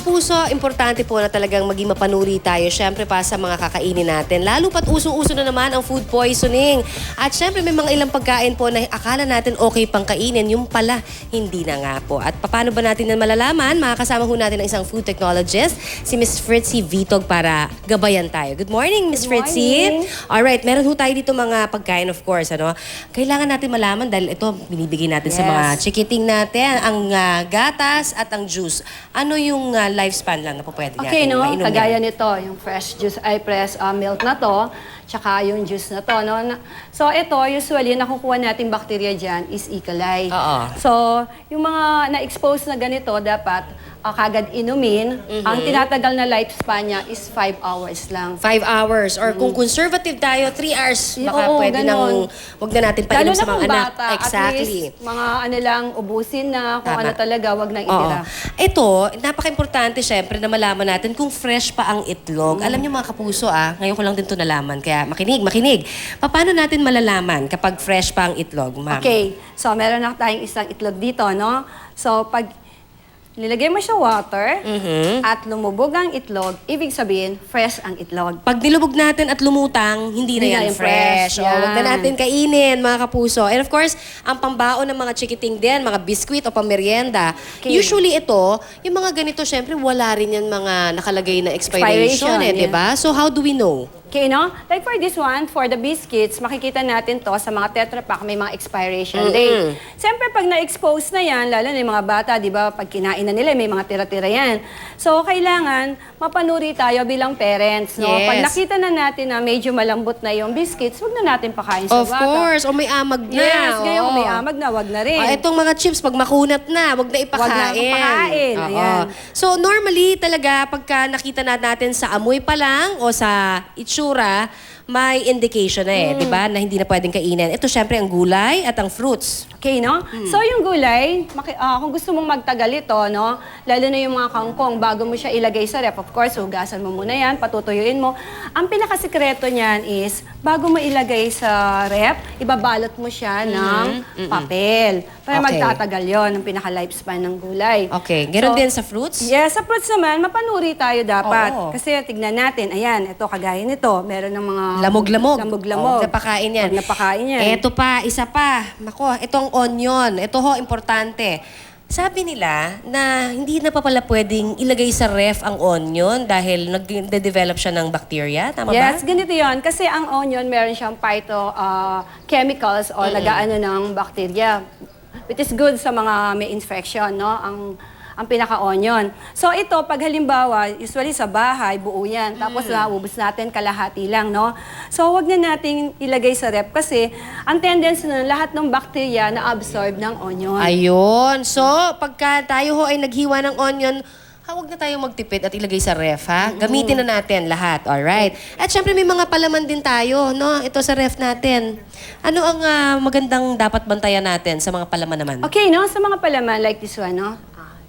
kapuso, importante po na talagang maging mapanuri tayo syempre pa sa mga kakainin natin. Lalo pat usong-uso na naman ang food poisoning. At syempre may mga ilang pagkain po na akala natin okay pang kainin, yung pala hindi na nga po. At paano ba natin yan malalaman? Makakasama ho natin ang isang food technologist, si Miss Fritzy Vitog para gabayan tayo. Good morning, Miss Good Fritzy. morning. Alright, meron ho tayo dito mga pagkain of course. Ano? Kailangan natin malaman dahil ito binibigay natin sa Yes. mga chikiting natin, ang ah, gatas at ang juice. Ano yung lifespan lang na po pwede Okay, natin no? mainom Kagaya yan? nito, yung fresh juice, ay fresh uh, milk na to, tsaka yung juice na to, no? Na- So, ito, usually, nakukuha nating bacteria dyan is E. coli. Oo. So, yung mga na-expose na ganito, dapat uh, kagad inumin. Mhm. Ang tinatagal na lifespan niya is 5 hours lang. Five hours. Or kung conservative tayo, three hours. Y- Baka oo, pwede ganon. nang wag na natin Lalo painom na sa mga kung anak. bata, exactly. at least, mga ano lang, ubusin na, kung Tama. ano talaga, wag nang Oo. itira. Ito, napaka-importante syempre na malaman natin kung fresh pa ang itlog. Mm. Alam niyo mga kapuso ah, ngayon ko lang din to nalaman. Kaya makinig, makinig. Paano natin malalaman kapag fresh pa ang itlog, ma'am? Okay, so meron na tayong isang itlog dito, no? So, pag nilagay mo siya water Mhm. at lumubog ang itlog, ibig sabihin, fresh ang itlog. Pag nilubog natin at lumutang, hindi, na yan fresh. O, wag na Yan. natin kainin, mga kapuso. And of course, ang pambaon ng mga chikiting din, mga biskwit o pamerienda, Okay. usually ito, yung mga ganito, syempre, wala rin yan mga nakalagay na expiration, Expiration, eh, di yeah. ba? So, how do we know? Okay, no? Like for this one, for the biscuits, makikita natin to sa mga Tetra Pak, may mga expiration date. Siyempre, pag na-expose na yan, lalo na yung mga bata, di ba, pag kinain na nila, may mga tira-tira yan. So, kailangan mapanuri tayo bilang parents, no? Yes. Pag nakita na natin na medyo malambot na yung biscuits, huwag na natin pakain sa Of bata. course. O may amag na. Yes, oo. ngayon may amag na, wag na rin. Ah, itong mga chips, pag makunat na, wag na ipakain. Ipakain, Oo. ayan. So, normally, talaga, pagka nakita na natin sa amoy pa lang o sa itsura, itsura may indication na eh, Mm. di ba, na hindi na pwedeng kainin. Ito, syempre, ang gulay at ang fruits. Okay, no? So, yung gulay, maki- ah, kung gusto mong magtagal ito, no? Lalo na yung mga kangkong, bago mo siya ilagay sa rep, of course, hugasan mo muna yan, patutuyuin mo. Ang pinakasikreto niyan is, bago mo ilagay sa rep, ibabalot mo siya ng papel. Para Okay. magtatagal yon ang pinaka-lifespan ng gulay. Okay. Ganon So, din sa fruits? Yes, sa fruits naman, mapanuri tayo dapat. Oo. Kasi tignan natin, ayan, ito kagaya nito, meron ng mga... Lamog-lamog. Lamog-lamog. Oh, napakain yan. Huwag napakain yan. Ito pa, isa pa. Nako, itong onion. Ito ho, importante. Sabi nila na hindi na pa pala pwedeng ilagay sa ref ang onion dahil nag-develop siya ng bacteria. Tama ba? Yes, ganito yon Kasi ang onion, meron siyang phyto ah, chemicals o nagaano ng bacteria. Which is good sa mga may infection, no? Ang ang pinaka-onion. So ito, pag halimbawa, usually sa bahay, buo yan. Tapos naubos natin kalahati lang, no? So wag na nating ilagay sa rep kasi ang tendency na lahat ng bacteria na-absorb ng onion. Ayun. So, pagka tayo ho ay naghiwa ng onion, ha, huwag na tayong magtipid at ilagay sa ref, ha? Gamitin na natin lahat, alright? At syempre, may mga palaman din tayo, no? Ito sa ref natin. Ano ang ah, magandang dapat bantayan natin sa mga palaman naman? Okay, no? Sa mga palaman like this one, no?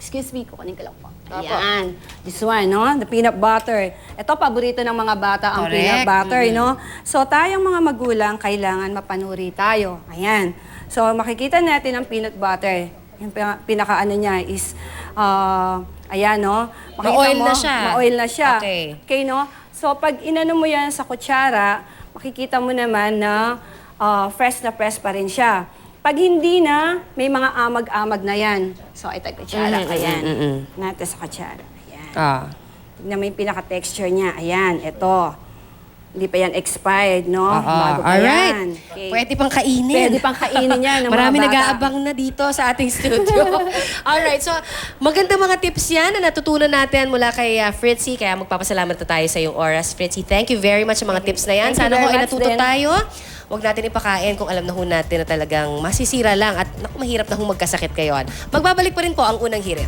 Excuse me, kukunin ko lang po. Ayan. This one, no? The peanut butter. Ito, paborito ng mga bata ang Correct. peanut butter, no? So, tayong mga magulang, kailangan mapanuri tayo. Ayan. So, makikita natin ang peanut butter. Yung pina- pinaka-ano niya is, ah, ayan, no? Makita Ma-oil mo, na siya. Ma-oil na siya. Okay. Okay, no? So, pag inano mo yan sa kutsara, makikita mo naman na ah, fresh na fresh pa rin siya. Pag hindi na, may mga amag-amag na yan. So, ito yung kutsara. Mm, mm, ayan. mm. Natin sa kutsara. Ayan. Ah. Tignan mo yung pinaka-texture niya. Ayan, ito. Hindi pa yan expired, no? Oo. Bago pa Alright. yan. Okay. Pwede pang kainin. Pwede pang kainin yan ng mga Marami bata. nag-aabang na dito sa ating studio. Alright. So, maganda mga tips yan na natutunan natin mula kay uh, Fritzy. Kaya magpapasalamat na tayo sa iyong oras. Fritzy, thank you very much sa mga tips na yan. Thank you Sana ho very ay much natuto din. tayo. Huwag natin ipakain kung alam na ho natin na talagang masisira lang at naku, mahirap na ho magkasakit kayo. Magbabalik pa rin po ang unang hirit.